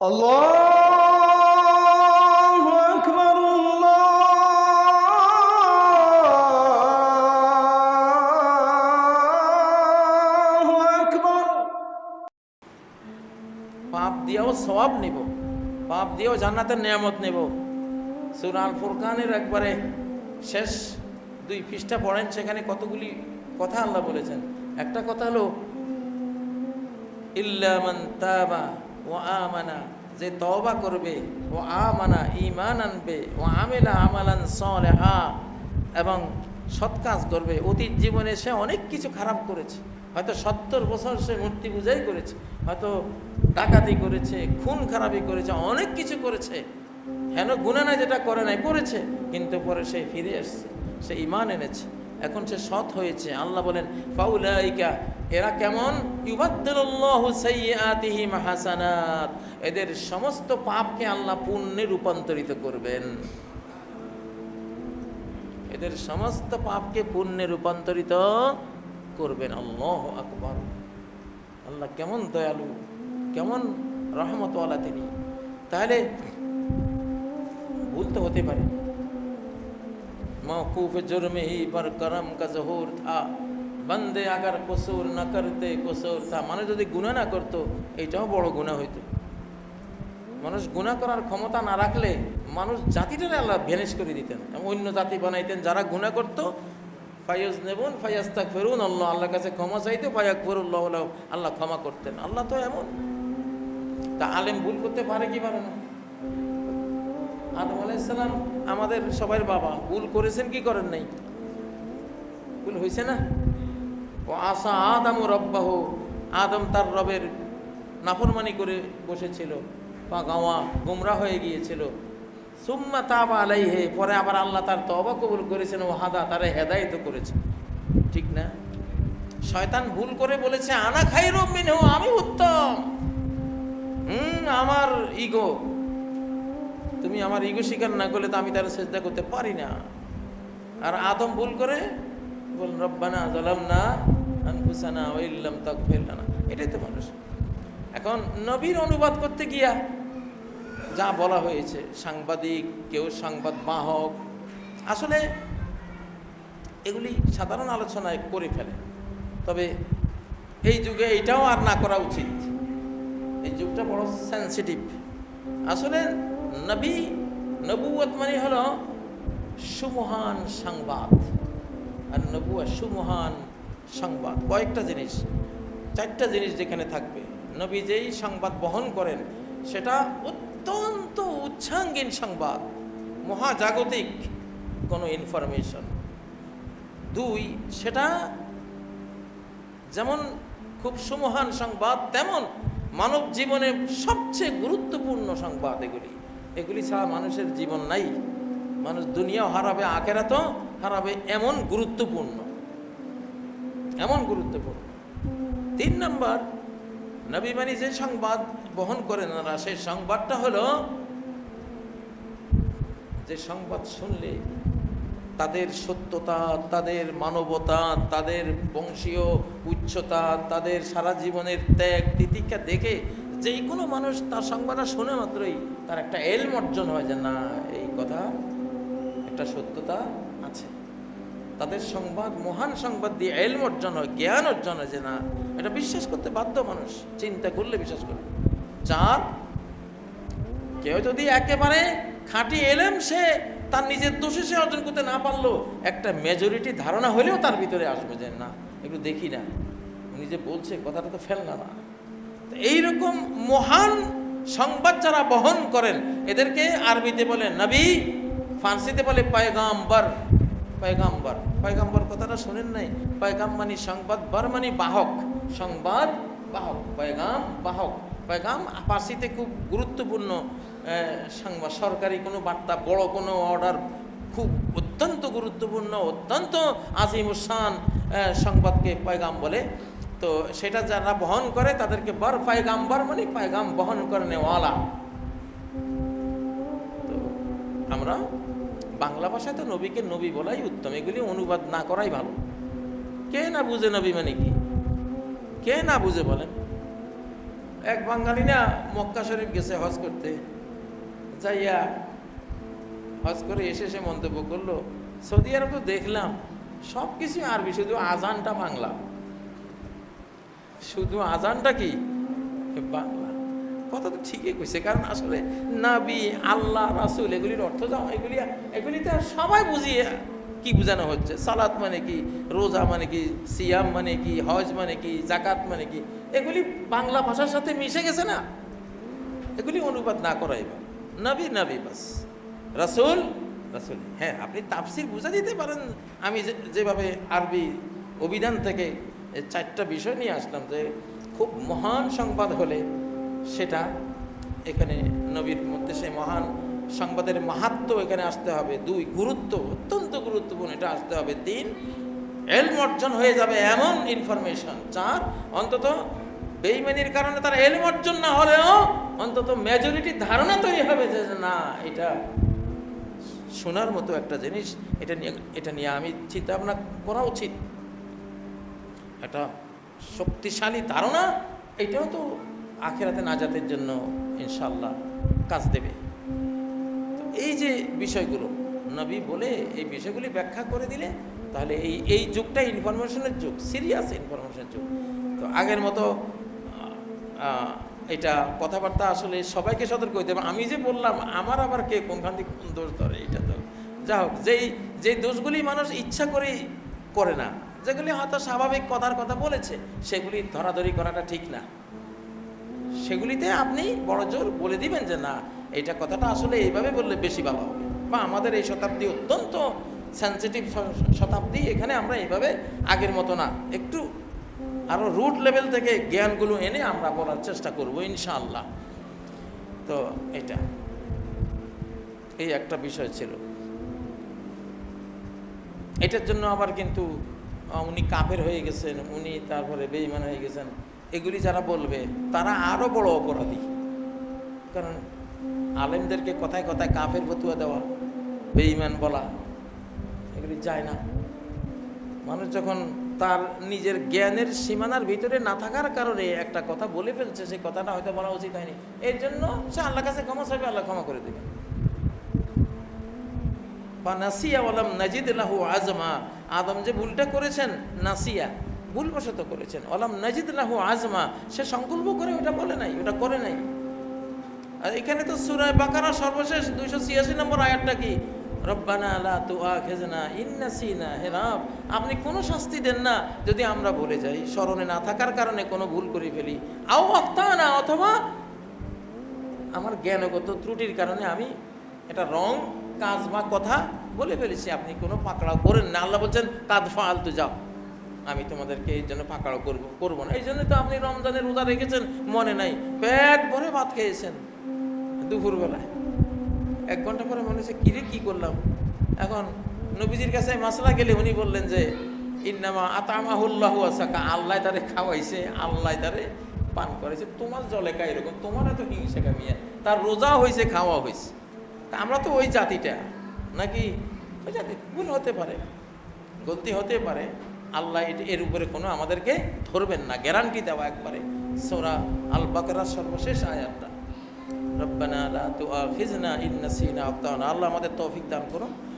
الله أكبر الله أكبر পাপ দিয়েও সওয়াব নিব পাপ দিয়েও জান্নাতের নিয়ামত নেব সুরাল ফুরকানের একবারে শেষ দুই পৃষ্ঠা পড়েন সেখানে কতগুলি কথা আল্লাহ বলেছেন একটা কথা হলো ইল্লামান তাবা ও আমানা, যে তওবা করবে ও আমানা ইমান আনবে ও আমেলা আমালান সলেহা, এবং সৎ কাজ করবে। অতীত জীবনে সে অনেক কিছু খারাপ করেছে। হয়তো সত্তর বছর সে মূর্তি পূজাই করেছে, হয়তো ডাকাতি করেছে, খুন খারাপি করেছে, অনেক কিছু করেছে। হেন গুণা না যেটা করে নাই, করেছে, কিন্তু পরে সে ফিরে এসছে, সে ইমান এনেছে। এখন সে সৎ হয়েছে। আল্লাহ বলেন, ফাউলাইকা এরা কেমন? এদের সমস্ত পাপকে আল্লাহ পুণ্যে রূপান্তরিত করবেন। এদের সমস্ত পাপকে পুণ্যে রূপান্তরিত করবেন। আল্লাহ আকবর। আল্লাহ কেমন দয়ালু, কেমন রহমতওয়ালা তিনি। তাহলে ভুল তো হতে পারে। মৌকুফ জুরমে পর করম কা থা। বন্দে আগার কসুর না করতে কসুর। তা মানুষ যদি গুণা না করতো, এইটাও বড় গুণা হইতো। মানুষ গুণা করার ক্ষমতা না রাখলে মানুষ জাতিটারে আল্লাহ ভ্যানিশ করে দিতেন অন্য জাতি বানাইতেন। যারা গুণা করতো ফাইয়াজ নেবুন ফাইয়াস্তাক ফেরুন আল্লাহ, আল্লাহর কাছে ক্ষমা চাইতে ফায়াক ফেরুল্লাহ আল্লাহ ক্ষমা করতেন। আল্লাহ তো এমন। তা আলেম ভুল করতে পারে কি পারে না? আদম আমাদের সবার বাবা। ভুল করেছেন কি করেন নাই? ভুল হয়েছে না? ও আসা আদম রব্বাহ, আদম তার রবের নাফরমানি করে বসেছিল বা গাওয়া গুমরা হয়ে গিয়েছিল। সুম্মা তাবা আলাইহে, পরে আবার আল্লাহ তার তবা কবুল করেছেন, ও হাদা তারে হেদায়িত করেছে। ঠিক না? শয়তান ভুল করে বলেছে, আনা খাই রমিন আমি উত্তম। হুম, আমার ইগো। তুমি আমার ইগো স্বীকার না করলে তো আমি তার চেষ্টা করতে পারি না। আর আদম ভুল করে বল রব্বানা জলাম না আনফুসানা ওইল্লাম তাকফির লানা। এটাই তো মানুষ। এখন নবীর অনুবাদ করতে গিয়া যা বলা হয়েছে, সাংবাদিক, কেউ সংবাদ বাহক, আসলে এগুলি সাধারণ আলোচনায় করে ফেলে। তবে এই যুগে এইটাও আর না করা উচিত। এই যুগটা বড় সেন্সিটিভ আসলে নবী নবুয়ত মানে হলো সুমহান সংবাদ। আর নবুয়া সুমহান সংবাদ, কয়েকটা জিনিস, চারটা জিনিস যেখানে থাকবে। নবী যেই সংবাদ বহন করেন, সেটা অত্যন্ত উচ্ছাঙ্গীন সংবাদ, মহাজাগতিক কোনো ইনফরমেশন দুই, সেটা যেমন খুব সুমহান সংবাদ, তেমন মানব জীবনে সবচেয়ে গুরুত্বপূর্ণ সংবাদ এগুলি। এগুলি ছাড়া মানুষের জীবন নাই। মানুষ দুনিয়াও হারাবে, আখেরাতও হারাবে, এমন গুরুত্বপূর্ণ। এমন গুরুত্বপূর্ণ। তিন নম্বর নবীমানি যে সংবাদ বহন করেন না সেই সংবাদটা হলো যে সংবাদ শুনলে তাদের সত্যতা, তাদের মানবতা, তাদের বংশীয় উচ্চতা, তাদের সারা জীবনের ত্যাগ তিতিক্ষা দেখে যে কোনো মানুষ তার সংবাদটা শোনে মাত্রই তার একটা এলম অর্জন হয় যে, না, এই কথা, একটা সত্যতা আছে। তাদের সংবাদ, মহান সংবাদ দিয়ে এলম অর্জন হয়, জ্ঞান অর্জন হয় যে না, এটা বিশ্বাস করতে বাধ্য মানুষ, চিন্তা করলে বিশ্বাস করবে চার কেউ যদি একেবারে খাঁটি এলেম সে, তার নিজের দোষে সে অর্জন করতে না পারল, একটা মেজরিটি ধারণা হলেও তার ভিতরে আসবে যে না, একটু দেখি না। উনি যে বলছে, কথাটা তো ফেলনা না। তো এইরকম মহান সংবাদ যারা বহন করেন, এদেরকে আরবিতে বলে নবী, ফার্সিতে বলে পায়গাম্বর। পয়গাম্বর। পয়গাম্বর কথাটা শোনেন নাই? পয়গাম মানে সংবাদ, বর মানে বাহক। সংবাদ, বাহক। পয়গাম বাহক। পয়গাম পার্সিতে খুব গুরুত্বপূর্ণ সংবাদ। সরকারি কোনো বার্তা, বড় কোনো অর্ডার খুব অত্যন্ত গুরুত্বপূর্ণ, অত্যন্ত আজিমুসান সংবাদকে পয়গাম বলে। তো সেটা যারা বহন করে তাদেরকে বর পয়গাম্বর মানে পায়গাম বহন করে নেওয়ালা তো আমরা বাংলা ভাষায় তো নবীকে নবী বলাই উত্তম, এগুলি অনুবাদ না করাই ভালো। কে না বুঝে নবী মানে কি? কে না বুঝে বলেন? এক বাঙালি না মক্কা শরীফ গেছে হজ করতে, যাইয়া হজ করে এসে সে মন্তব্য করল, সৌদি আরব তো দেখলাম সব কিছু আরবি, শুধু আজানটা বাংলা। শুধু আজানটা কি? বাংলা কথা তো ঠিকই কইছে, কারণ আসলে নাবি, আল্লাহ, রাসুল, এগুলির অর্থ যাও এগুলি এগুলিতে সবাই বুঝিয়ে কি বোঝানো হচ্ছে? সালাত মানে কি? রোজা মানে কি? সিয়াম মানে কি? হজ মানে কি? জাকাত মানে কি? এগুলি বাংলা ভাষার সাথে মিশে গেছে না? এগুলি অনুবাদ না করাই ভালো। নবী নবী বাস। রাসুল রাসুল। হ্যাঁ আপনি তাফসির বুঝা দিতে পারেন। আমি যেভাবে আরবি অভিধান থেকে চারটা বিষয় নিয়ে আসলাম যে, খুব মহান সংবাদ হলে সেটা এখানে নবীর মধ্যে সেই মহান সংবাদের মাহাত্ম এখানে আসতে হবে। দুই, গুরুত্ব, অত্যন্ত গুরুত্বপূর্ণ, এটা আসতে হবে। তিন, এলম অর্জন হয়ে যাবে এমন ইনফরমেশন চার, অন্তত বেইমানির কারণে তার এলম অর্জন না হলেও অন্তত মেজরিটি ধারণা তৈরি হবে যে না, এটা শোনার মতো একটা জিনিস, এটা নিয়ে এটা নিয়ে আমি চিন্তা ভাবনা করা উচিত। একটা শক্তিশালী ধারণা, এটাও তো আখেরাতে নাজাতের জন্য ইনশাল্লাহ কাজ দেবে। এই যে বিষয়গুলো, নবী বলে এই বিষয়গুলি ব্যাখ্যা করে দিলে, তাহলে এই এই যুগটা ইনফরমেশনের যুগ, সিরিয়াস ইনফরমেশনের যুগ। তো আগের মতো এটা কথাবার্তা আসলে সবাইকে সতর্ক হইতে হবে। আমি যে বললাম, আমার আবার কে কোনখান থেকে কোন দোষ ধরে, এটা তো যা হোক, যেই যেই দোষগুলি মানুষ ইচ্ছা করেই করে না, যেগুলি হয়তো স্বাভাবিক কথার কথা বলেছে, সেগুলি ধরাধরি করাটা ঠিক না। সেগুলিতে আপনি বড় জোর বলে দিবেন যে, না, এইটা কথাটা আসলে এইভাবে বললে বেশি ভালো হবে। বা আমাদের এই শতাব্দী অত্যন্ত সেন্সিটিভ শতাব্দী, এখানে আমরা এইভাবে আগের মতো না। একটু আরও রুট লেভেল থেকে জ্ঞানগুলো এনে আমরা বলার চেষ্টা করব, ইনশাআল্লাহ। তো এটা। এই একটা বিষয় ছিল। এটার জন্য আবার কিন্তু উনি কাপের হয়ে গেছেন, উনি তারপরে বেইমান হয়ে গেছেন। এগুলি যারা বলবে, তারা আরও বড় অপরাধী। কারণ আলেমদেরকে কথায় কথায় কাফের ফতুয়া দেওয়া বেইমান বলা, এগুলি যায় না। মানুষ যখন তার নিজের জ্ঞানের সীমানার ভিতরে না থাকার কারণে একটা কথা বলে ফেলছে, সেই কথাটা হয়তো বলা উচিত হয়নি। এর জন্য সে আল্লাহ কাছে ক্ষমা চাইবে, আল্লাহ ক্ষমা করে দেবে। বা নাসিয়া ওলাম নাজিদ আজমা, আদম যে ভুলটা করেছেন, নাসিয়া ভুলবশত করেছেন। ওলাম নাজিদ লাহু আজমা, সে সংকল্প করে ওটা বলে নাই, ওটা করে নাই। আর এখানে তো সুরায় বাকারা সর্বশেষ, দুইশো ছিয়াশি নম্বর আয়াতটা কি? রব্বানা লা তুআখিজনা ইন নাসিনা হে রব আপনি কোনো শাস্তি দেন না, যদি আমরা ভুলে যাই, স্মরণে না থাকার কারণে কোনো ভুল করে ফেলি। আও না অথবা আমার জ্ঞানগত ত্রুটির কারণে আমি এটা রং, কাজ বা কথা বলে ফেলেছি, আপনি কোনো পাকড়াও করেন না। আল্লাহ বলছেন, কাদ ফালতু যাও। আমি তোমাদেরকে এই জন্য পাকড়াও করব করব না। এই জন্য তো আপনি রমজানের রোজা রেখেছেন, মনে নাই। পেট ভরে ভাত খেয়েছেন। দুপুরবেলায়। এক ঘণ্টা পরে মনে হচ্ছে, কিরে, কি করলাম? এখন নবীজির কাছে মাসলা গেলে উনি বললেন যে, ইন্নামা আতামাহুল্লাহ আসাকা আল্লাহ তারে খাওয়াইছে, আল্লাহ তারে পান করাইছে। তোমার জলে কা এরকম? তোমার এত হিংসা কামিয়া তার রোজা হয়েছে খাওয়া হয়েছে তা আমরা তো ওই জাতিটা। নাকি ওই জাতি? ভুল হতে পারে। গলতি হতে পারে। আল্লাহ এর উপরে কোনো আমাদেরকে ধরবেন না গ্যারান্টি দেওয়া একবারে। সোরা আল বাকরার সর্বশেষ আয়াতটা। রব্বানা লা তুআখিজনা আল্লাহ আমাদের তৌফিক দান করুন।